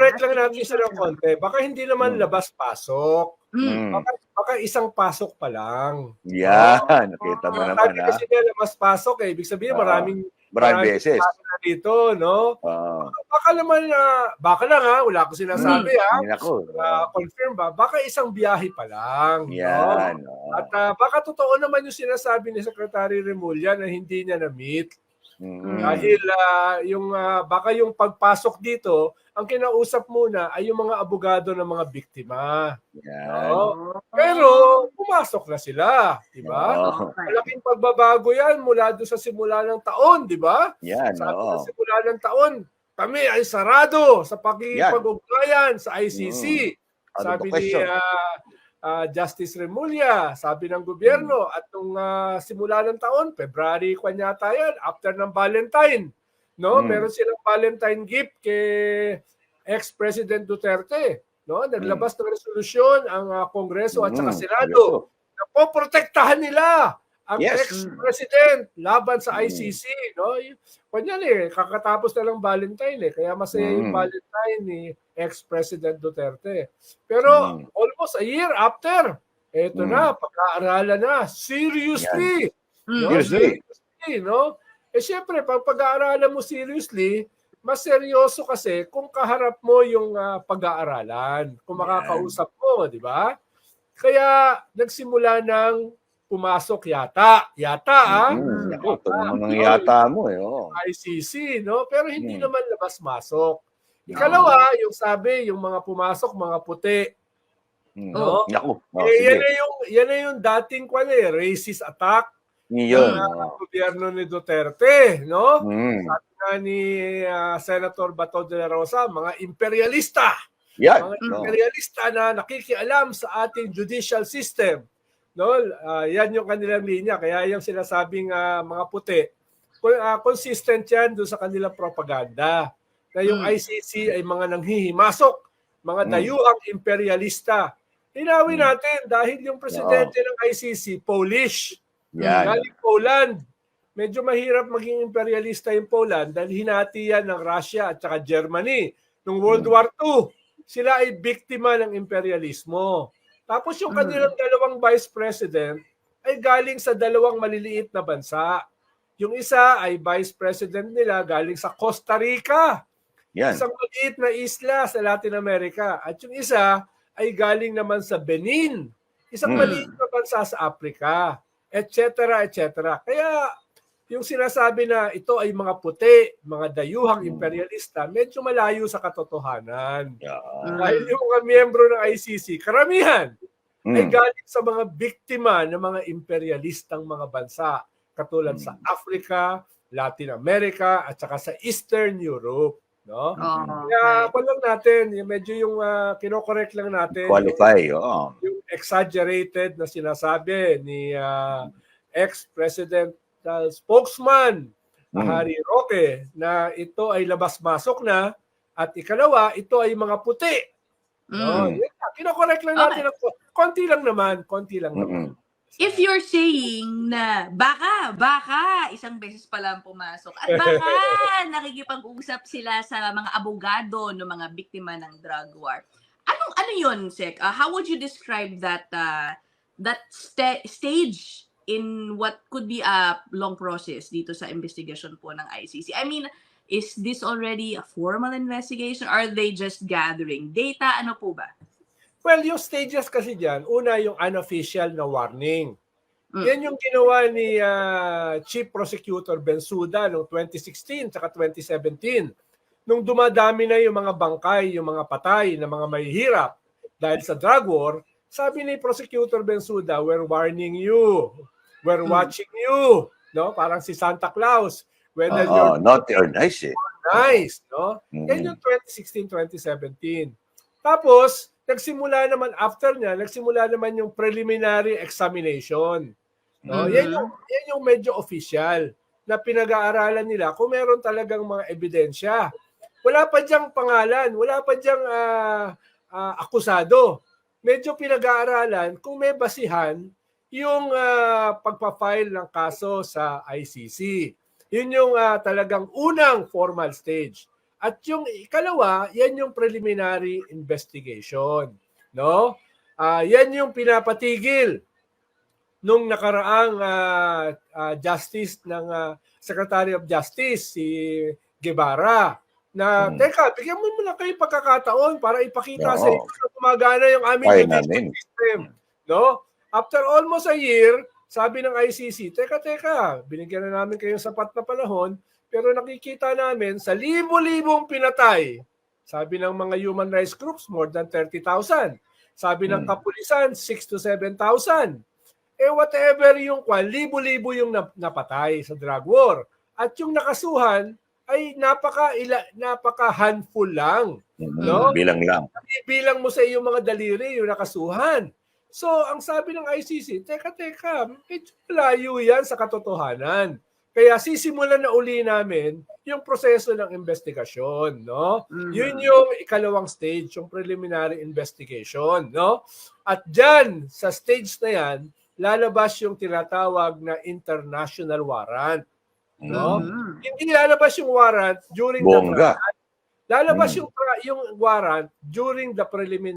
i-correct lang natin siya ng konti. Baka hindi naman Mm. labas-pasok. Mm. Mm. Baka, baka isang pasok pa lang. Yan, nakita mo Ah, naman Sabi ha. kasi nila labas-pasok eh. Ibig sabihin Oo. maraming Maraming beses. na dito, no? Oo. Baka naman na, baka lang ha, wala ko sinasabi ha. Yan ako. Ah, confirm ba? Baka isang biyahe pa lang. no? Yan. oo. At ah, baka totoo naman yung sinasabi ni Secretary Remulla na hindi niya na-meet. Mm. Dahil ah, yung ah, baka yung pagpasok dito, ang kinausap muna ay yung mga abogado ng mga biktima. Yan. No? Pero pumasok na sila, di ba? Oo. Malaking pagbabago yan mula doon sa simula ng taon, di ba? Yan, sa simula ng taon, kami ay sarado sa pakikipag-ugnayan sa ICC. Out of Sabi ni question. Ah, Justice Remulla, sabi ng gobyerno, Hmm. at nung ah, simula ng taon, February kwan yata yan, after ng Valentine, no? Hmm. Meron silang Valentine gift kay ex-President Duterte. No, naglabas ng resolusyon ang ah, Kongreso at saka Mm. Senado Yes, na poprotektahan nila ang Yes. ex-president laban sa Mm. ICC, no? Y- Kanyan eh, kakatapos na lang Valentine eh, kaya masaya yung Mm. Valentine ni ex-president Duterte. Pero Mm. almost a year after, eto Mm. na, pag-aaralan na, seriously, Mm. no? Seriously. Seriously, no? Eh syempre, pag pag-aaralan mo seriously, mas seryoso kasi kung kaharap mo yung ah, pag-aaralan, kung makakausap mo, di ba? Kaya nagsimula ng pumasok yata. Yata, ah. Mm. Ako, ito naman ang yata mo eh. oo. ICC, no? Pero hindi Hmm. naman labas-masok. Ikalawa, yung sabi, yung mga pumasok, mga puti. Mm. Oo. Naku. Oh, eh, yan na yung, yan na yung dating kwan eh, racist attack Yun. gobyerno ni Duterte, no? Mm. Sabi nga ni ah, Senator Bato de la Rosa, mga imperialista. Yan. Mga no. imperialista na nakikialam sa ating judicial system. No, Ah, yan yung kanilang linya. Kaya yung sinasabing ah, mga puti, ah, consistent yan doon sa kanilang propaganda. Na yung Mm. ICC ay mga nanghihimasok, mga Mm. dayuhang imperialista. Linawin Mm. natin dahil yung presidente ng ICC, Polish. Yan. Galing Poland. Medyo mahirap maging imperialista yung Poland dahil hinati yan ng Russia at saka Germany. Noong World Mm. War II, sila ay biktima ng imperialismo. Tapos yung Mm. kanilang dalawang vice president ay galing sa dalawang maliliit na bansa. Yung isa ay vice president nila galing sa Costa Rica, Yan. isang maliit na isla sa Latin America. At yung isa ay galing naman sa Benin, isang Mm. maliit na bansa sa Africa, etc. etc. Kaya yung sinasabi na ito ay mga puti, mga dayuhang Mm. imperialista, medyo malayo sa katotohanan. Yan. Dahil yung mga miyembro ng ICC, karamihan ay Mm. galing sa mga biktima ng mga imperialistang mga bansa katulad Mm. sa Africa, Latin America at saka sa Eastern Europe, no? Oh, Kaya okay. ako lang natin, yung medyo yung uh, kinokorek lang natin Qualify. Oo. yung, yung exaggerated na sinasabi ni ah, ex-president uh, spokesman Mm. Harry Roque na ito ay labas-masok na at ikalawa, ito ay mga puti. Mm. Lang, Kinokorek lang natin. ako. Konti lang naman, konti lang naman. Mm-mm. If you're saying na baka, baka, isang beses pa lang pumasok, at baka nakikipag-usap sila sa mga abogado ng mga biktima ng drug war, anong ano yun, Sek? Uh, how would you describe that uh, that sta- stage in what could be a long process dito sa investigation po ng ICC? I mean, is this already a formal investigation? Are they just gathering data? Ano po ba? Well, yung stages kasi dyan, una yung unofficial na warning. Mm. Yan yung ginawa ni ah, Chief Prosecutor Bensuda noong 2016 at 2017. Nung dumadami na yung mga bangkay, yung mga patay na mga mahihirap dahil sa drug war, sabi ni Prosecutor Bensuda, we're warning you. We're Mm. watching you. No? Parang si Santa Claus. Whether Oo, you're naughty or nice eh. nice. No? Mm. Yan yung 2016-2017. Tapos, nagsimula naman after niya, nagsimula naman yung preliminary examination. No? Mhm. Yan, yung, yan yung medyo official na pinag-aaralan nila kung meron talagang mga ebidensya. Wala pa diyang pangalan, wala pa diyang ah, ah, akusado. Medyo pinag-aaralan kung may basihan yung ah, pagpa-file ng kaso sa ICC. Yun yung ah, talagang unang formal stage. At yung ikalawa, yan yung preliminary investigation, no? Ah, yan yung pinapatigil nung nakaraang ah, ah, justice ng ah, Secretary of Justice si Guevara na Hmm. teka, bigyan mo muna kayo pagkakataon para ipakita sa Oo. inyo na gumagana yung aming namin. system. No? After almost a year, sabi ng ICC, teka, teka, binigyan na namin kayong sapat na panahon, pero nakikita namin sa libo-libong pinatay. Sabi ng mga human rights groups, more than 30,000. Sabi ng Hmm. kapulisan, 6 to 7,000. Eh whatever yung kwan, libo-libo yung nap- napatay sa drug war. At yung nakasuhan ay napaka ila, napaka handful lang. Mhm. No? Bilang lang. Bilang mo sa iyong mga daliri yung nakasuhan. So, ang sabi ng ICC, teka, teka, medyo malayo yan sa katotohanan. Kaya sisimulan na uli namin yung proseso ng investigasyon, no? Mhm. Yun yung ikalawang stage, yung preliminary investigation, no? At dyan, sa stage na yan, lalabas yung tinatawag na international warrant. No? Mhm. Hindi lalabas yung warrant during the Bongga. Lalabas Mm. yung yung warrant during the preliminary